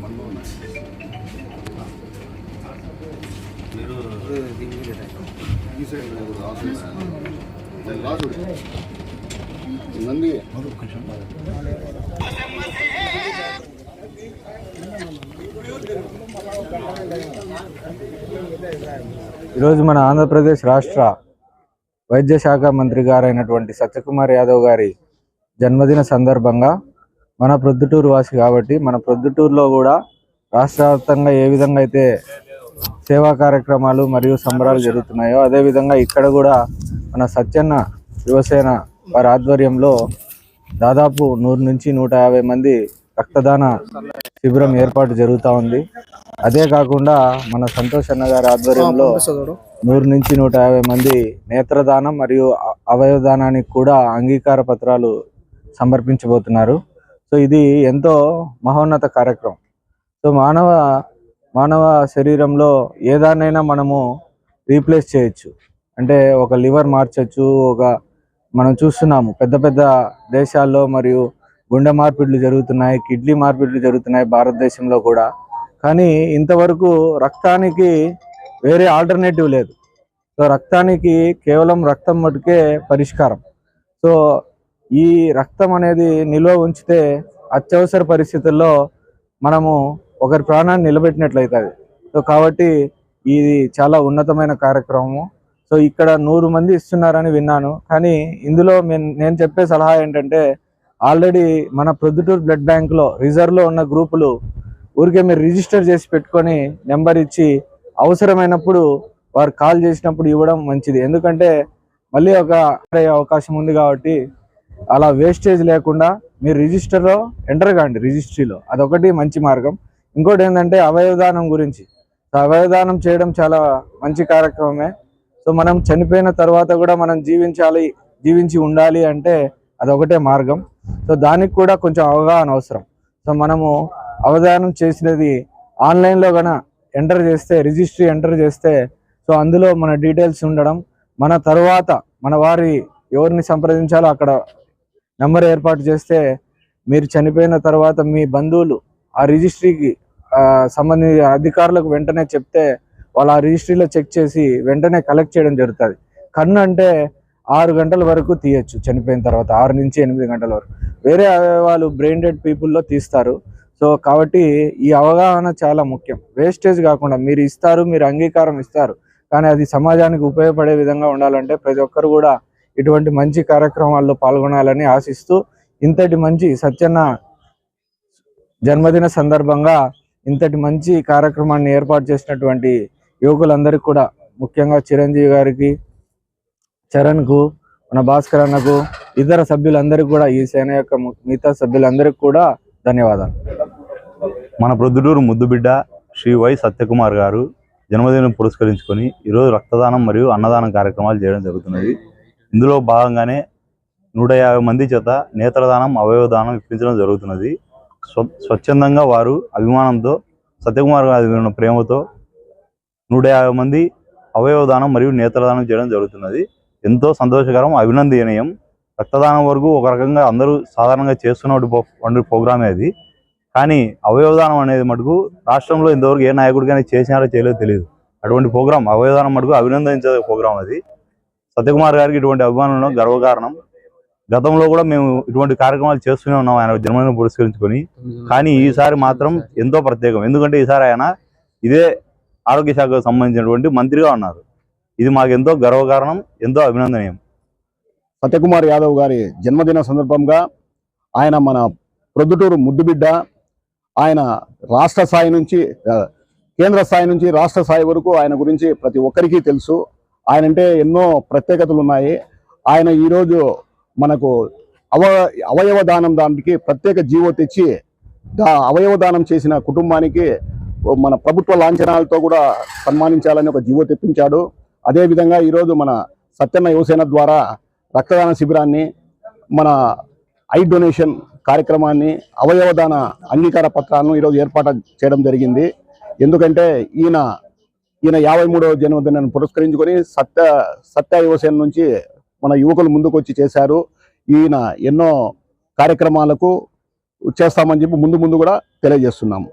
రండి మధ్యలో నంది ఈరోజు మన ఆంధ్రప్రదేశ్ రాష్ట్ర వైద్య శాఖ మంత్రి గారైనటువంటి సత్యకుమార్ యాదవ్ గారి జన్మదిన సందర్భంగా మన ప్రొద్దుటూరు వాసి కాబట్టి మన ప్రొద్దుటూరులో కూడా రాష్ట్ర వ్యాప్తంగా ఏ విధంగా అయితే సేవా కార్యక్రమాలు మరియు సంబరాలు జరుగుతున్నాయో అదేవిధంగా ఇక్కడ కూడా మన సత్యన్న యువసేన వారి ఆధ్వర్యంలో దాదాపు నూరు నుంచి నూట యాభై మంది రక్తదాన శిబిరం ఏర్పాటు జరుగుతూ ఉంది. అదే కాకుండా మన సంతోష్ అన్న గారి ఆధ్వర్యంలో నూరు నుంచి నూట యాభై మంది నేత్రదానం మరియు అవయవదానానికి కూడా అంగీకార పత్రాలు సమర్పించబోతున్నారు. సో ఇది ఎంతో మహోన్నత కార్యక్రమం. సో మానవ మానవ శరీరంలో ఏదాన్నైనా మనము రీప్లేస్ చేయొచ్చు. అంటే ఒక లివర్ మార్చచ్చు ఒక మనం చూస్తున్నాము పెద్ద పెద్ద దేశాల్లో మరియు గుండె మార్పిడ్లు జరుగుతున్నాయి కిడ్నీ మార్పిడ్లు జరుగుతున్నాయి భారతదేశంలో కూడా. కానీ ఇంతవరకు రక్తానికి వేరే ఆల్టర్నేటివ్ లేదు. సో రక్తానికి కేవలం రక్తం మటుకే పరిష్కారం. సో ఈ రక్తం అనేది నిల్వ ఉంచితే అత్యవసర పరిస్థితుల్లో మనము ఒకరి ప్రాణాన్ని నిలబెట్టినట్లయితుంది. సో కాబట్టి ఇది చాలా ఉన్నతమైన కార్యక్రమము. సో ఇక్కడ నూరు మంది ఇస్తున్నారని విన్నాను. కానీ ఇందులో నేను- నేను చెప్పే సలహా ఏంటంటే ఆల్రెడీ మన ప్రొద్దుటూరు బ్లడ్ బ్యాంక్లో రిజర్వ్లో ఉన్న గ్రూపులు ఊరికే మీరు రిజిస్టర్ చేసి పెట్టుకొని నెంబర్ ఇచ్చి అవసరమైనప్పుడు వారు కాల్ చేసినప్పుడు ఇవ్వడం మంచిది. ఎందుకంటే మళ్ళీ ఒక అయ్యే అవకాశం ఉంది కాబట్టి అలా వేస్టేజ్ లేకుండా మీరు రిజిస్టర్లో ఎంటర్ కాండి రిజిస్ట్రీలో అదొకటి మంచి మార్గం. ఇంకోటి ఏంటంటే అవయవదానం గురించి. సో అవయవదానం చేయడం చాలా మంచి కార్యక్రమమే. సో మనం చనిపోయిన తర్వాత కూడా మనం జీవించాలి జీవించి ఉండాలి అంటే అదొకటే మార్గం. సో దానికి కూడా కొంచెం అవగాహన అవసరం. సో మనము అవధానం చేసినది ఆన్లైన్లో గన ఎంటర్ చేస్తే రిజిస్ట్రీ ఎంటర్ చేస్తే సో అందులో మన డీటెయిల్స్ ఉండడం మన తర్వాత మన వారి ఎవరిని సంప్రదించాలో అక్కడ నెంబర్ ఏర్పాటు చేస్తే మీరు చనిపోయిన తర్వాత మీ బంధువులు ఆ రిజిస్ట్రీకి సంబంధించిన అధికారులకు వెంటనే చెప్తే వాళ్ళు ఆ రిజిస్ట్రీలో చెక్ చేసి వెంటనే కలెక్ట్ చేయడం జరుగుతుంది. కన్ను అంటే ఆరు గంటల వరకు తీయచ్చు చనిపోయిన తర్వాత ఆరు నుంచి ఎనిమిది గంటల వరకు. వేరే అవయవాలు బ్రెయిన్ డెడ్ పీపుల్లో తీస్తారు. సో కాబట్టి ఈ అవగాహన చాలా ముఖ్యం. వేస్టేజ్ కాకుండా మీరు ఇస్తారు మీరు అంగీకారం ఇస్తారు కానీ అది సమాజానికి ఉపయోగపడే విధంగా ఉండాలంటే ప్రతి ఒక్కరు కూడా ఇటువంటి మంచి కార్యక్రమాల్లో పాల్గొనాలని ఆశిస్తూ ఇంతటి మంచి సత్యన్న జన్మదిన సందర్భంగా ఇంతటి మంచి కార్యక్రమాన్ని ఏర్పాటు చేసినటువంటి యువకులందరికీ కూడా ముఖ్యంగా చిరంజీవి గారికి చరణ్కు మన భాస్కర్ అన్నకు ఇతర సభ్యులందరికీ కూడా ఈ సేన యొక్క మిగతా సభ్యులందరికీ కూడా ధన్యవాదాలు. మన ప్రొద్దుటూరు ముద్దుబిడ్డ శ్రీ వై సత్యకుమార్ గారు జన్మదినం పురస్కరించుకొని ఈరోజు రక్తదానం మరియు అన్నదానం కార్యక్రమాలు చేయడం జరుగుతున్నది. ఇందులో భాగంగానే నూట యాభై మంది చేత నేత్రదానం అవయవదానం ఇప్పించడం జరుగుతున్నది. స్వ స్వచ్ఛందంగా వారు అభిమానంతో సత్యకుమార్ గారి ఉన్న ప్రేమతో నూట యాభై మంది అవయవదానం మరియు నేత్రదానం చేయడం జరుగుతున్నది. ఎంతో సంతోషకరం అభినందనీయం. రక్తదానం వరకు ఒక రకంగా అందరూ సాధారణంగా చేస్తున్న ప్రోగ్రామే అది. కానీ అవయవదానం అనేది మటుకు రాష్ట్రంలో ఇంతవరకు ఏ నాయకుడికైనా చేసినారో చేయలేదో తెలియదు. అటువంటి ప్రోగ్రాం అవయవదానం మటుకు అభినందించే ప్రోగ్రాం అది. సత్యకుమార్ గారికి ఇటువంటి అభిమానులు గర్వకారణం. గతంలో కూడా మేము ఇటువంటి కార్యక్రమాలు చేస్తూనే ఉన్నాం. ఆయన జన్మదినం పురస్కరించుకొని. కానీ ఈసారి మాత్రం ఎంతో ప్రత్యేకం. ఎందుకంటే ఈసారి ఆయన ఇదే ఆరోగ్య శాఖకు సంబంధించినటువంటి మంత్రిగా ఉన్నారు. ఇది మాకు ఎంతో గర్వకారణం ఎంతో అభినందనీయం. సత్యకుమార్ యాదవ్ గారి జన్మదిన సందర్భంగా ఆయన మన ప్రొద్దుటూరు ముద్దుబిడ్డ ఆయన రాష్ట్ర స్థాయి నుంచి కేంద్ర స్థాయి నుంచి రాష్ట్ర స్థాయి వరకు ఆయన గురించి ప్రతి ఒక్కరికి తెలుసు. ఆయన అంటే ఎన్నో ప్రత్యేకతలు ఉన్నాయి. ఆయన ఈరోజు మనకు అవ అవయవ దానం దానికి ప్రత్యేక జీవో తెచ్చి దా అవయవ దానం చేసిన కుటుంబానికి మన ప్రభుత్వ లాంఛనాలతో కూడా సన్మానించాలని ఒక జీవో తెప్పించాడు. అదేవిధంగా ఈరోజు మన సత్యన్న యువసేన ద్వారా రక్తదాన శిబిరాన్ని మన ఐ డొనేషన్ కార్యక్రమాన్ని అవయవదాన అంగీకార పత్రాలను ఈరోజు ఏర్పాటు చేయడం జరిగింది. ఎందుకంటే ఈయన ఈయన యాభై మూడవ జన్మదినాన్ని పురస్కరించుకొని సత్య సత్య యువసేన నుంచి మన యువకులు ముందుకు వచ్చి చేశారు. ఈయన ఎన్నో కార్యక్రమాలకు చేస్తామని చెప్పి ముందు ముందు కూడా తెలియజేస్తున్నాము.